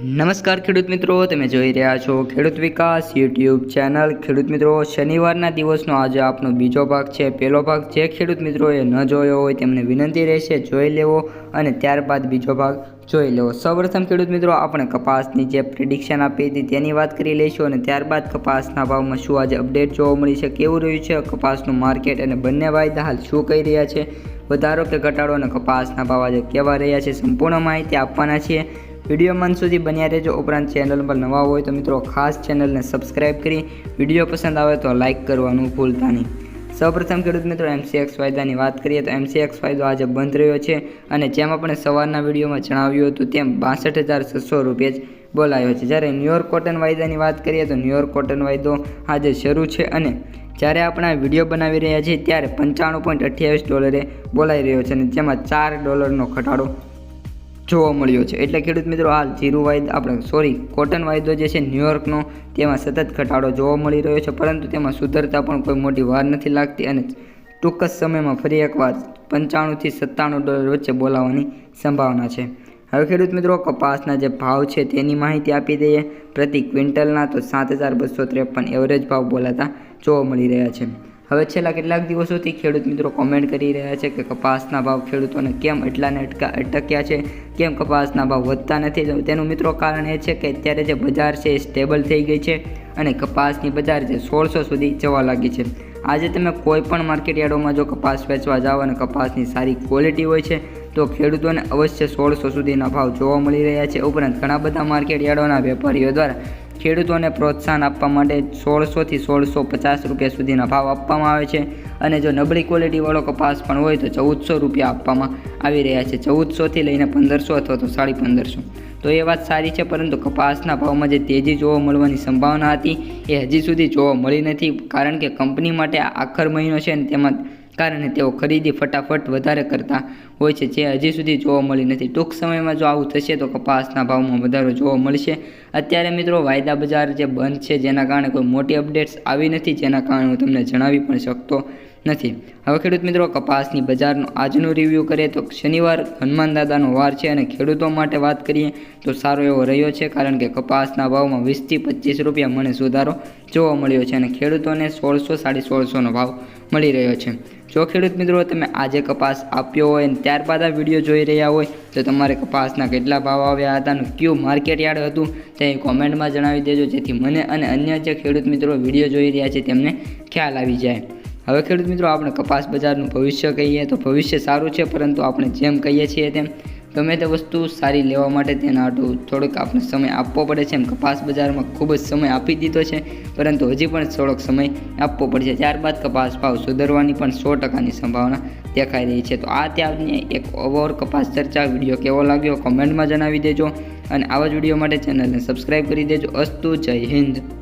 નમસ્કાર ખેડૂત મિત્રો, તમે જોઈ રહ્યા છો ખેડૂત વિકાસ યુટ્યુબ ચેનલ. ખેડૂત મિત્રો, શનિવારના દિવસનો આજે આપનો બીજો ભાગ છે. પહેલો ભાગ જે ખેડૂત મિત્રોએ ન જોયો હોય તેમને વિનંતી રહેશે, જોઈ લેવો અને ત્યારબાદ બીજો ભાગ જોઈ લેવો. સૌપ્રથમ ખેડૂત મિત્રો, આપણે કપાસની જે પ્રિડિક્શન આપી હતી તેની વાત કરી લઈશું અને ત્યારબાદ કપાસના ભાવમાં શું આજે અપડેટ જોવા મળી છે, કેવું રહ્યું છે, કપાસનું માર્કેટ અને બંને વાયદા હાલ શું કહી રહ્યા છે, વધારો કે ઘટાડો અને કપાસના ભાવ આજે કેવા રહ્યા છે, સંપૂર્ણ માહિતી આપવાના છીએ. વિડીયોમાં મન સુધી બન્યા રહેજો. ઉપરાંત ચેનલ પર નવા હોય તો મિત્રો ખાસ ચેનલને સબસ્ક્રાઇબ કરી વીડિયો પસંદ આવે તો લાઇક કરવાનું ભૂલતા નહીં. સૌપ્રથમ ખેડૂત મિત્રો એમસીએક્સ ફાયદાની વાત કરીએ તો એમસીએક્સ ફાયદો આજે બંધ રહ્યો છે અને જેમ આપણે સવારના વિડીયોમાં જણાવ્યું હતું તેમ બાસઠ હજાર છસો રૂપિયા જ બોલાયો છે. જ્યારે ન્યુયોર્ક કોટન વાયદાની વાત કરીએ તો ન્યુયોર્ક કોટન વાયદો આજે શરૂ છે અને જ્યારે આપણે આ વીડિયો બનાવી રહ્યા છીએ ત્યારે પંચાણું પોઈન્ટ અઠ્યાવીસ ડોલરે બોલાઈ રહ્યો છે અને જેમાં ચાર ડોલરનો ઘટાડો જોવા મળ્યો છે. એટલે ખેડૂત મિત્રો, હાલ જીરું વાયદો, આપણે સોરી કોટન વાયદો જે છે ન્યૂયોર્કનો, તેમાં સતત ઘટાડો જોવા મળી રહ્યો છે. પરંતુ તેમાં સુધરતા પણ કોઈ મોટી વાર નથી લાગતી અને ટૂંક જ સમયમાં ફરી એકવાર પંચાણુંથી સત્તાણું ડોલર વચ્ચે બોલાવવાની સંભાવના છે. હવે ખેડૂત મિત્રો, કપાસના જે ભાવ છે તેની માહિતી આપી દઈએ. પ્રતિ ક્વિન્ટલના તો સાત હજાર બસો ત્રેપન એવરેજ ભાવ બોલાતા જોવા મળી રહ્યા છે. હવે છેલ્લા કેટલાક દિવસોથી ખેડૂત મિત્રો કોમેન્ટ કરી રહ્યા છે કે કપાસના ભાવ ખેડૂતોને કેમ એટલાને અટકા, અટક્યા છે? કેમ કપાસના ભાવ વધતા નથી? તેનું મિત્રો કારણ એ છે કે અત્યારે જે બજાર છે એ સ્ટેબલ થઈ ગઈ છે અને કપાસની બજાર છે સોળસો સુધી જવા લાગી છે. આજે તમે કોઈ પણ માર્કેટ યાર્ડોમાં જો કપાસ વેચવા જાઓ અને કપાસની સારી ક્વોલિટી હોય છે, તો ખેડૂતોને અવશ્ય સોળસો સુધીના ભાવ જોવા મળી રહ્યા છે. ઉપરાંત ઘણા બધા માર્કેટ યાર્ડોના વેપારીઓ દ્વારા ખેડૂતોને પ્રોત્સાહન આપવા માટે સોળસોથી સોળસો પચાસ રૂપિયા સુધીના ભાવ આપવામાં આવે છે. અને જો નબળી ક્વોલિટીવાળો કપાસ પણ હોય તો ચૌદસો રૂપિયા આપવામાં આવી રહ્યા છે. ચૌદસોથી લઈને પંદરસો અથવા તો સાડી પંદરસો. તો એ વાત સારી છે, પરંતુ કપાસના ભાવમાં જે તેજી જોવા મળવાની સંભાવના હતી, એ હજી સુધી જોવા મળી નથી. કારણ કે કંપની માટે આખર મહિનો છે ને તેમાં કારણે તેઓ ખરીદી ફટાફટ વધારે કરતા હોય છે, જે હજી સુધી જોવા મળી નથી. ટૂંક સમયમાં જો આવું થશે તો કપાસના ભાવમાં વધારો જોવા મળશે. અત્યારે મિત્રો, વાયદા બજાર જે બંધ છે, જેના કારણે કોઈ મોટી અપડેટ્સ આવી નથી, જેના કારણે હું તમને જણાવી પણ શકતો નથી. હવે ખેડૂત મિત્રો, કપાસની બજારનો આજનો રિવ્યૂ કરીએ તો શનિવાર હનુમાન દાદાનો વાર છે અને ખેડૂતો માટે વાત કરીએ તો સારો એવો રહ્યો છે, કારણ કે કપાસના ભાવમાં વીસથી પચીસ રૂપિયા મને સુધારો જોવા મળ્યો છે અને ખેડૂતોને સોળસો સાડી સોળસોનો ભાવ મળી રહ્યો છે. જો ખેડૂત મિત્રો, તમે આજે કપાસ આપ્યો હોય અને ત્યારબાદ આ વીડિયો જોઈ રહ્યા હોય, તો તમારે કપાસના કેટલા ભાવ આવ્યા હતા અને કયું માર્કેટ યાર્ડ હતું, તે કોમેન્ટમાં જણાવી દેજો, જેથી મને અને અન્ય જે ખેડૂત મિત્રો વીડિયો જોઈ રહ્યા છે, તેમને ખ્યાલ આવી જાય. હવે ખેડૂત મિત્રો, આપણે કપાસ બજારનું ભવિષ્ય કહીએ તો ભવિષ્ય સારું છે, પરંતુ આપણે જેમ કહીએ છીએ તેમ ગમે તે વસ્તુ સારી લેવા માટે તેના આટલું થોડોક આપણે સમય આપવો પડે છે. એમ કપાસ બજારમાં ખૂબ જ સમય આપી દીધો છે, પરંતુ હજી પણ થોડોક સમય આપવો પડશે. ત્યારબાદ કપાસ ભાવ સુધરવાની પણ સો ટકાની સંભાવના દેખાઈ રહી છે. તો આ ત્યારની એક ઓવર કપાસ ચર્ચા. વીડિયો કેવો લાગ્યો કોમેન્ટમાં જણાવી દેજો અને આવા જ વીડિયો માટે ચેનલને સબસ્ક્રાઈબ કરી દેજો. અસ્તુ જય હિન્દ.